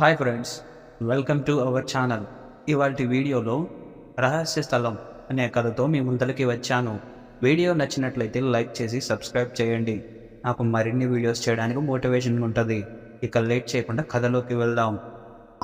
Hi friends welcome to our channel ఇవాళ వీడియోలో రహస్య స్థలం అనే కథతో మీ ముందరికి వచ్చాను. వీడియో నచ్చినట్లయితే లైక్ చేసి సబ్స్క్రైబ్ చేయండి. నాకు మరిన్ని వీడియోస్ చేయడానికి మోటివేషన్ ఉంటుంది. ఇక లేట్ చేయకుండా కథలోకి వెళ్దాం.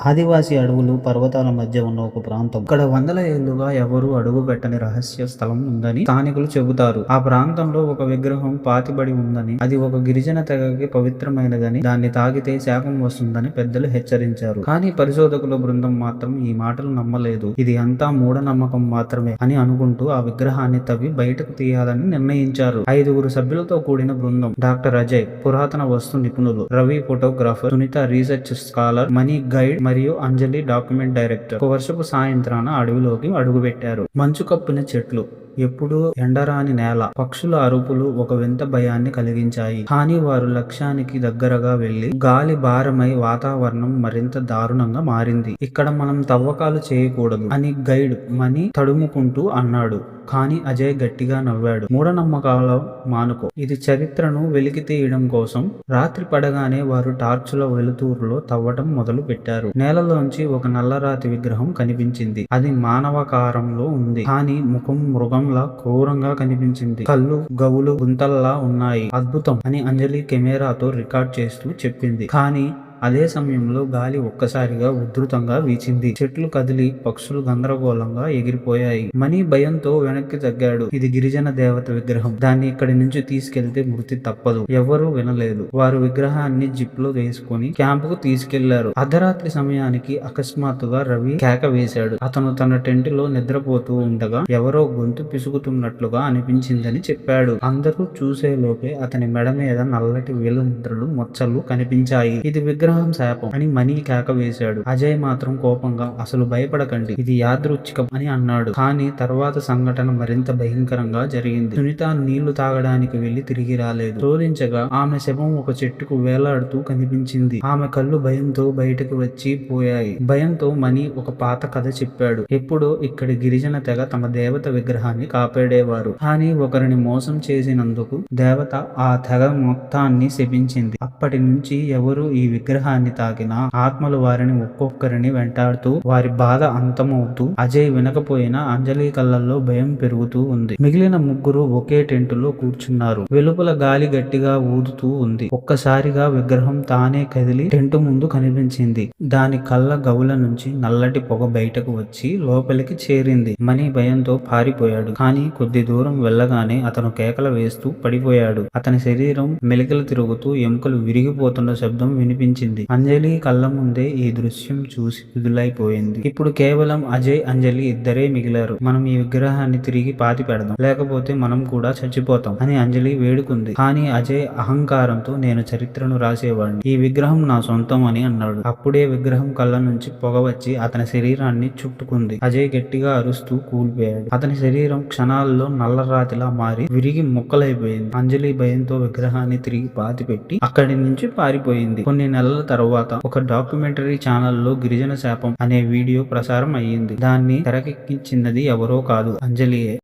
ఆదివాసీ అడవులు పర్వతాల మధ్య ఉన్న ఒక ప్రాంతం. ఇక్కడ వందల ఏళ్ళుగా ఎవరు అడుగు పెట్టని రహస్య స్థలం ఉందని స్థానికులు చెబుతారు. ఆ ప్రాంతంలో ఒక విగ్రహం పాతిబడి ఉందని అది ఒక గిరిజన తెగకి పవిత్రమైనదని దాన్ని తాగితే శాపం వస్తుందని పెద్దలు హెచ్చరించారు. కానీ పరిశోధకుల బృందం మాత్రం ఈ మాటలు నమ్మలేదు. ఇది అంతా మూఢనమ్మకం మాత్రమే అని అనుకుంటూ ఆ విగ్రహాన్ని తవ్వి బయటకు తీయాలని నిర్ణయించారు. ఐదుగురు సభ్యులతో కూడిన బృందం. డాక్టర్ అజయ్ పురాతన వస్తు నిపుణులు. Ravi photographer. Sunitha research scholar. Mani guide. మరియు అంజలి డాక్యుమెంట్ డైరెక్టర్. ఒక వర్షపు సాయంత్రాన అడవిలోకి అడుగుపెట్టారు. మంచు కప్పిన చెట్లు. ఎప్పుడూ ఎండరాని నేల. పక్షుల అరుపులు ఒక వింత భయాన్ని కలిగించాయి. కానీ వారు లక్ష్యానికి దగ్గరగా వెళ్ళి గాలి భారమై వాతావరణం మరింత దారుణంగా మారింది. ఇక్కడ మనం తవ్వకాలు చేయకూడదు అని గైడ్ మని తడుముకుంటూ అన్నాడు. కానీ అజయ్ గట్టిగా నవ్వాడు. మూఢనమ్మకాల మానుకో. ఇది చరిత్రను వెలికి తీయడం కోసం రాత్రి పడగానే వారు టార్చుల వెలుతురులో తవ్వటం మొదలు పెట్టారు. నేలలోంచి ఒక నల్లరాతి విగ్రహం కనిపించింది. అది మానవకారంలో ఉంది. కానీ ముఖం మృగం మృగంలా క్రూరంగా కనిపించింది. కళ్ళు గవులు గుంతల్లా ఉన్నాయి. అద్భుతం అని అంజలి కెమెరాతో రికార్డ్ చేస్తూ చెప్పింది. కానీ అదే సమయంలో గాలి ఒక్కసారిగా ఉధృతంగా వీచింది. చెట్లు కదిలి పక్షులు గందరగోళంగా ఎగిరిపోయాయి. మణి భయంతో వెనక్కి తగ్గాడు. ఇది గిరిజన దేవత విగ్రహం. దాన్ని ఇక్కడి నుంచి తీసుకెళ్తే మృతి తప్పదు. ఎవరూ వినలేదు. వారు విగ్రహాన్ని జిప్లో వేసుకుని క్యాంపుకు తీసుకెళ్ళారు. అర్ధరాత్రి సమయానికి అకస్మాత్తుగా రవి కేక వేశాడు. అతను తన టెంట్లో నిద్రపోతూ ఉండగా ఎవరో గొంతు పిసుకుతున్నట్లుగా అనిపించిందని చెప్పాడు. అందరూ చూసే లోపే అతని మెడ మీద నల్లటి వేలు ముద్రలు మచ్చలు కనిపించాయి. ఇది విగ్రహం విగ్రహం శాపం అని మనీ కేక వేశాడు. అజయ్ మాత్రం కోపంగా అసలు భయపడకండి ఇది యాదృచ్ఛికం అని అన్నాడు. కానీ తర్వాత సంఘటన మరింత భయంకరంగా జరిగింది. సునీత నీళ్ళు తాగడానికి వెళ్ళి తిరిగి రాలేదు. శోధించగా ఆమె శవం ఒక చెట్టుకు వేలాడుతూ కనిపించింది. ఆమె కళ్ళు భయంతో బయటకు వచ్చి పోయాయి. భయంతో మణి ఒక పాత కథ చెప్పాడు. ఎప్పుడో ఇక్కడి గిరిజన తెగ తమ దేవత విగ్రహాన్ని కాపాడేవారు. కానీ ఒకరిని మోసం చేసినందుకు దేవత ఆ తెగ మొత్తాన్ని శపించింది. అప్పటి నుంచి ఎవరు ఈ విగ్రహం విగ్రహాన్ని తాకిన ఆత్మలు వారిని ఒక్కొక్కరిని వెంటాడుతూ వారి బాధ అంతమవుతూ అజయ్ వినకపోయినా అంజలి కళ్ళల్లో భయం పెరుగుతూ ఉంది. మిగిలిన ముగ్గురు ఒకే టెంటులో కూర్చున్నారు. వెలుపల గాలి గట్టిగా ఊదుతూ ఉంది. ఒక్కసారిగా విగ్రహం తానే కదిలి టెంటు ముందు కనిపించింది. దాని కళ్ళ గవుల నుంచి నల్లటి పొగ బయటకు వచ్చి లోపలికి చేరింది. మణి భయంతో పారిపోయాడు. కానీ కొద్ది దూరం వెళ్ళగానే అతను కేకలు వేస్తూ పడిపోయాడు. అతని శరీరం మెలికలు తిరుగుతూ ఎముకలు విరిగిపోతున్న శబ్దం వినిపించింది. అంజలి కళ్ళ ముందే ఈ దృశ్యం చూసి విదులైపోయింది ఇప్పుడు కేవలం అజయ్ అంజలి ఇద్దరే మిగిలారు. మనం ఈ విగ్రహాన్ని తిరిగి పాతి పెడదాం. లేకపోతే మనం కూడా చచ్చిపోతాం అని అంజలి వేడుకుంది. కానీ అజయ్ అహంకారంతో నేను చరిత్రను రాసేవాడిని. ఈ విగ్రహం నా సొంతం అని అన్నాడు. అప్పుడే విగ్రహం కళ్ళ నుంచి పొగ వచ్చి అతని శరీరాన్ని చుట్టుకుంది. అజయ్ గట్టిగా అరుస్తూ కూలిపోయాడు. అతని శరీరం క్షణాల్లో నల్లరాతిలా మారి విరిగి ముక్కలైపోయింది. అంజలి భయంతో విగ్రహాన్ని తిరిగి పాతి పెట్టి అక్కడి నుంచి పారిపోయింది. కొన్ని నెలల తర్వాత ఒక డాక్యుమెంటరీ ఛానల్లో గిరిజన శాపం అనే వీడియో ప్రసారం అయ్యింది. దాన్ని తెరకెక్కించినది ఎవరో కాదు. అంజలియే.